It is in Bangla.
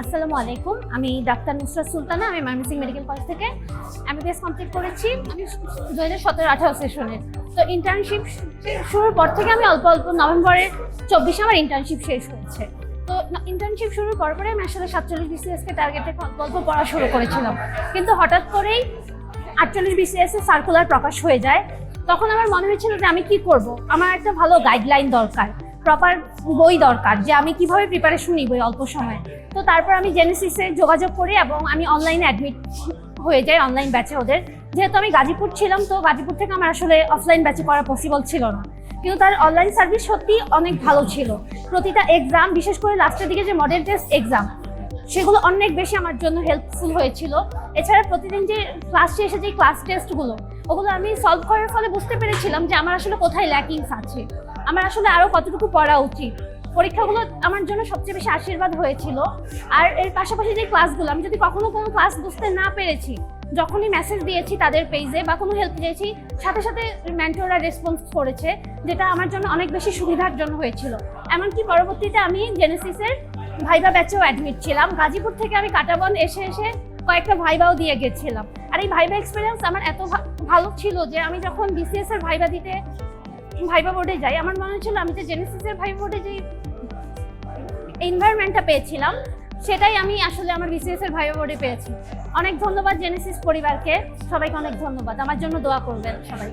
আসসালামু আলাইকুম। আমি ডাক্তার নুসরাত সুলতানা, আমি ময়মনসিংহ মেডিকেল কলেজ থেকে এমবিবিএস কমপ্লিট করেছি। আমি দু হাজার সতেরো আঠারো সেশনের তো ইন্টার্নশিপ শুরুর পর থেকে আমি অল্প অল্প নভেম্বরের চব্বিশে আমার ইন্টার্নশিপ শেষ হয়েছে। তো ইন্টার্নশিপ শুরুর পর পরে আমি আসলে সাতচল্লিশ বিসিএসকে টার্গেটে গল্প পড়া শুরু করেছিলাম। কিন্তু হঠাৎ করেই আটচল্লিশ বিসিএস সার্কুলার প্রকাশ হয়ে যায়। তখন আমার মনে হয়েছিল যে আমি কি করব? আমার একটা ভালো গাইডলাইন দরকার। প্রপার বই দরকার, যে আমি কীভাবে প্রিপারেশন নিব অল্প সময়ে। তো তারপর আমি জেনেসিসে যোগাযোগ করি এবং আমি অনলাইনে অ্যাডমিট হয়ে যাই অনলাইন ব্যাচে ওদের। যেহেতু আমি গাজীপুর ছিলাম, তো গাজীপুর থেকে আমার আসলে অফলাইন ব্যাচে করা পসিবল ছিল না। কিন্তু তার অনলাইন সার্ভিস সত্যি অনেক ভালো ছিল। প্রতিটা এক্সাম বিশেষ করে লাস্টের দিকে যে মডেল টেস্ট এক্সাম সেগুলো অনেক বেশি আমার জন্য হেল্পফুল হয়েছিল। এছাড়া প্রতিদিন যে ক্লাসে এসে যে ক্লাস টেস্টগুলো ওগুলো আমি সলভ করার ফলে বুঝতে পেরেছিলাম যে আমার আসলে কোথায় ল্যাকিংস আছে। আমার আসলে আরও কতটুকু পড়া উচিত। পরীক্ষাগুলো আমার জন্য সবচেয়ে বেশি আশীর্বাদ হয়েছিল। আর এর পাশাপাশি যে ক্লাসগুলো আমি যদি কখনো কোনো ক্লাস বুঝতে না পেরেছি, যখনই মেসেজ দিয়েছি তাদের পেজে বা কোনো হেল্প চেয়েছি সাথে সাথে মেন্টররা রেসপন্স করেছে, যেটা আমার জন্য অনেক বেশি সুবিধার জন্য হয়েছিল। এমনকি পরবর্তীতে আমি জেনেসিসের ভাইবা ব্যাচেও অ্যাডমিট ছিলাম। গাজীপুর থেকে আমি কাটাবন এসে এসে কয়েকটা ভাইবাও দিয়ে গেছিলাম। আর এই ভাইবা এক্সপিরিয়েন্স আমার এত ভালো ছিল যে আমি যখন বিসিএস এর ভাইবা দিতে, ভাইবা বোর্ডে যাই, আমার মনে হচ্ছিল আমি যে জেনেসিসের ভাইবা বোর্ডে যে এনভায়রনমেন্টটা পেয়েছিলাম, সেটাই আমি আসলে আমার বিসিএস এর ভাইবা বোর্ডে পেয়েছি। অনেক ধন্যবাদ জেনেসিস পরিবারকে। সবাইকে অনেক ধন্যবাদ। আমার জন্য দোয়া করবেন সবাই।